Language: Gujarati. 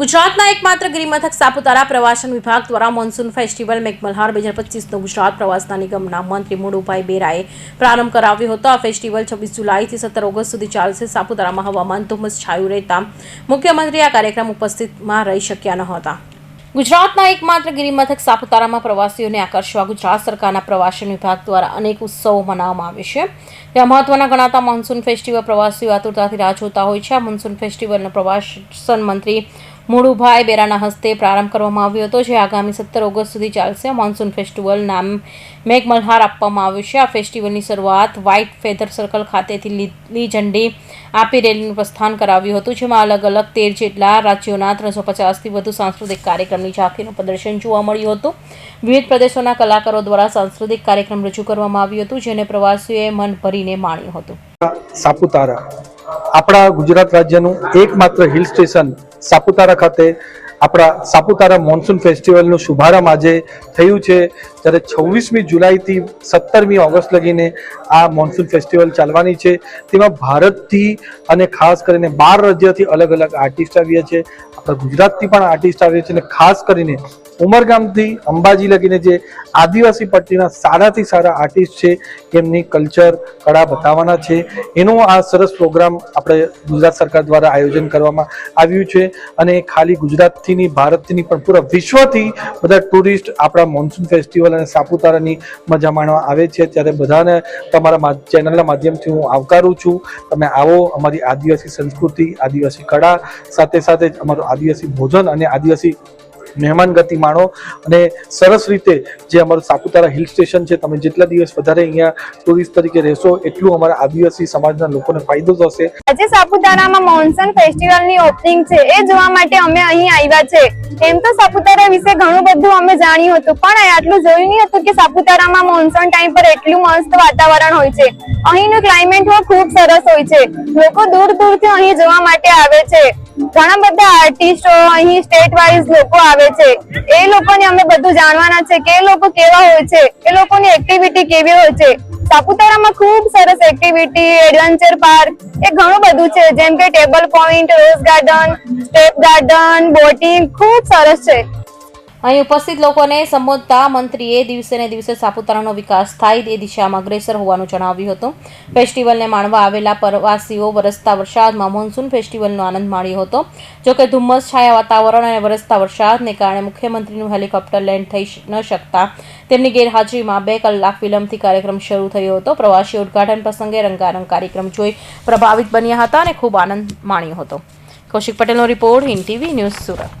ગુજરાતના એકમાત્ર ગિરિમથક સાપુતારા પ્રવાસન વિભાગ દ્વારા મોન્સૂન ફેસ્ટિવલ મેઘમલ્હાર બે હજાર પચીસનો ગુજરાત પ્રવાસના નિગમના મંત્રી મુડુભાઈ બેરાએ પ્રારંભ કરાવ્યો હતો. આ ફેસ્ટિવલ છવ્વીસ જુલાઈથી સત્તર ઓગસ્ટ સુધી ચાલશે. સાપુતારામાં હવામાન ધુમ્મસ છાયું રહેતા મુખ્યમંત્રી આ કાર્યક્રમ ઉપસ્થિતમાં રહી શક્યા ન હતા. ગુજરાતના એકમાત્ર ગિરિમથક સાપુતારામાં પ્રવાસીઓને આકર્ષવા ગુજરાત સરકારના પ્રવાસન વિભાગ દ્વારા અનેક ઉત્સવો મનાવવામાં આવે છે. ત્યાં મહત્વના ગણાતા મોન્સૂન ફેસ્ટિવલ પ્રવાસીઓ આતુરતાથી રાહ જોતા હોય છે. આ મોન્સૂન ફેસ્ટિવલનો પ્રવાસન મંત્રી મુળુભાઈ બેરાના હસ્તે પ્રારંભ કરવામાં આવ્યો હતો, જે આગામી સત્તર ઓગસ્ટ સુધી ચાલશે. મોન્સૂન ફેસ્ટિવલ નામ મેઘમલ્હાર આપવામાં આવ્યું છે. આ ફેસ્ટિવલની શરૂઆત વ્હાઇટ ફેધર સર્કલ ખાતેથી લીલી ઝંડી આપી રેલીનું પ્રસ્થાન કરાવ્યું હતું, જેમાં અલગ અલગ તેર જેટલા રાજ્યોના ત્રણસો પચાસથી વધુ સાંસ્કૃતિક કાર્યક્રમની ઝાંખીનું પ્રદર્શન જોવા મળ્યું હતું. વિવિધ પ્રદેશોના કલાકારો દ્વારા સાંસ્કૃતિક કાર્યક્રમ રજૂ કરવામાં આવ્યું હતું, જેને પ્રવાસીઓએ મન ભરીને માણ્યું હતું. સાપુતારા આપણા ગુજરાત રાજ્યનું એકમાત્ર હિલ સ્ટેશન સાપુતારા ખાતે, આપણા સાપુતારા મોન્સૂન ફેસ્ટિવલનું શુભારંભ આજે થયું છે. જ્યારે છવ્વીસમી જુલાઈથી સત્તરમી ઓગસ્ટ લગીને આ મોન્સૂન ફેસ્ટિવલ ચાલવાની છે. તેમાં ભારતથી અને ખાસ કરીને બાર રાજ્યથી અલગ અલગ આર્ટિસ્ટ આવ્યા છે. ગુજરાતથી પણ આર્ટિસ્ટ આવ્યો છે અને ખાસ કરીને ઉમરગામથી અંબાજી લગીને જે આદિવાસી પટ્ટીના સારાથી સારા આર્ટિસ્ટ છે, એમની કલ્ચર કળા બતાવવાના છે. એનો આ સરસ પ્રોગ્રામ આપણે ગુજરાત સરકાર દ્વારા આયોજન કરવામાં આવ્યું છે અને ખાલી ગુજરાતથી નહીં ભારતથી નહીં પણ પૂરા વિશ્વથી બધા ટુરિસ્ટ આપણા મોન્સૂન ફેસ્ટિવલ અને સાપુતારાની મજા માણવા આવે છે. ત્યારે બધાને તમારા ચેનલના માધ્યમથી હું આવકારું છું. તમે આવો અમારી આદિવાસી સંસ્કૃતિ, આદિવાસી કળા સાથે સાથે જ અમારું આદિવાસી ભોજન અને આદિવાસી મહેમાન માણો. અને સરસ રીતે જે અમારું સાપુતારા હિલ સ્ટેશન છે, તમે જેટલા દિવસ વધારે અહીંયા ટુરિસ્ટ તરીકે રહેશો, એટલું અમારા આદિવાસી સમાજના લોકોને ફાયદો થશે. આજે સાપુતારામાં મોન્સન ફેસ્ટિવલની ઓપનિંગ છે, એ જોવા માટે અમે અહીં આવ્યા છે. એમ તો સાપુતારા વિશે ઘણું બધું અમે જાણ્યું હતું, પણ આટલું જોયું નહીં હતું કે સાપુતારામાં મોન્સન ટાઈમ પર એટલું મસ્ત વાતાવરણ હોય છે. અહીંનું ક્લાઇમેટ ખૂબ સરસ હોય છે. લોકો દૂર દૂરથી અહીં જોવા માટે આવે છે. ઘણા બધા આર્ટિસ્ટો અહીં સ્ટેટ વાઇઝ લોકો આવે છે. એ લોકોને અમે બધું જાણવાના છે કે એ લોકો કેવા હોય છે, એ લોકોની એક્ટિવિટી કેવી હોય છે. સાપુતારામાં ખૂબ સરસ એક્ટિવિટી એડવેન્ચર પાર્ક એ ઘણું બધું છે. જેમ કે table point rose garden step garden boating ખૂબ સરસ છે. અહીં ઉપસ્થિત લોકોને સંબોધતા મંત્રીએ દિવસે ને દિવસે સાપુતારાનો વિકાસ થાય તે દિશામાં અગ્રેસર હોવાનું જણાવ્યું હતું. ફેસ્ટિવલને માણવા આવેલા પ્રવાસીઓ વરસતા વરસાદમાં મોન્સૂન ફેસ્ટિવલનો આનંદ માણ્યો હતો. જોકે ધુમ્મસ છાયા વાતાવરણ અને વરસતા વરસાદને કારણે મુખ્યમંત્રીનું હેલિકોપ્ટર લેન્ડ થઈ ન શકતા. તેમની ગેરહાજરીમાં બે કલાક વિલંબથી કાર્યક્રમ શરૂ થયો હતો. પ્રવાસીઓ ઉદઘાટન પ્રસંગે રંગારંગ કાર્યક્રમ જોઈ પ્રભાવિત બન્યા હતા અને ખૂબ આનંદ માણ્યો હતો. કૌશિક પટેલનો રિપોર્ટ હિન્દ ન્યૂઝ સુરત.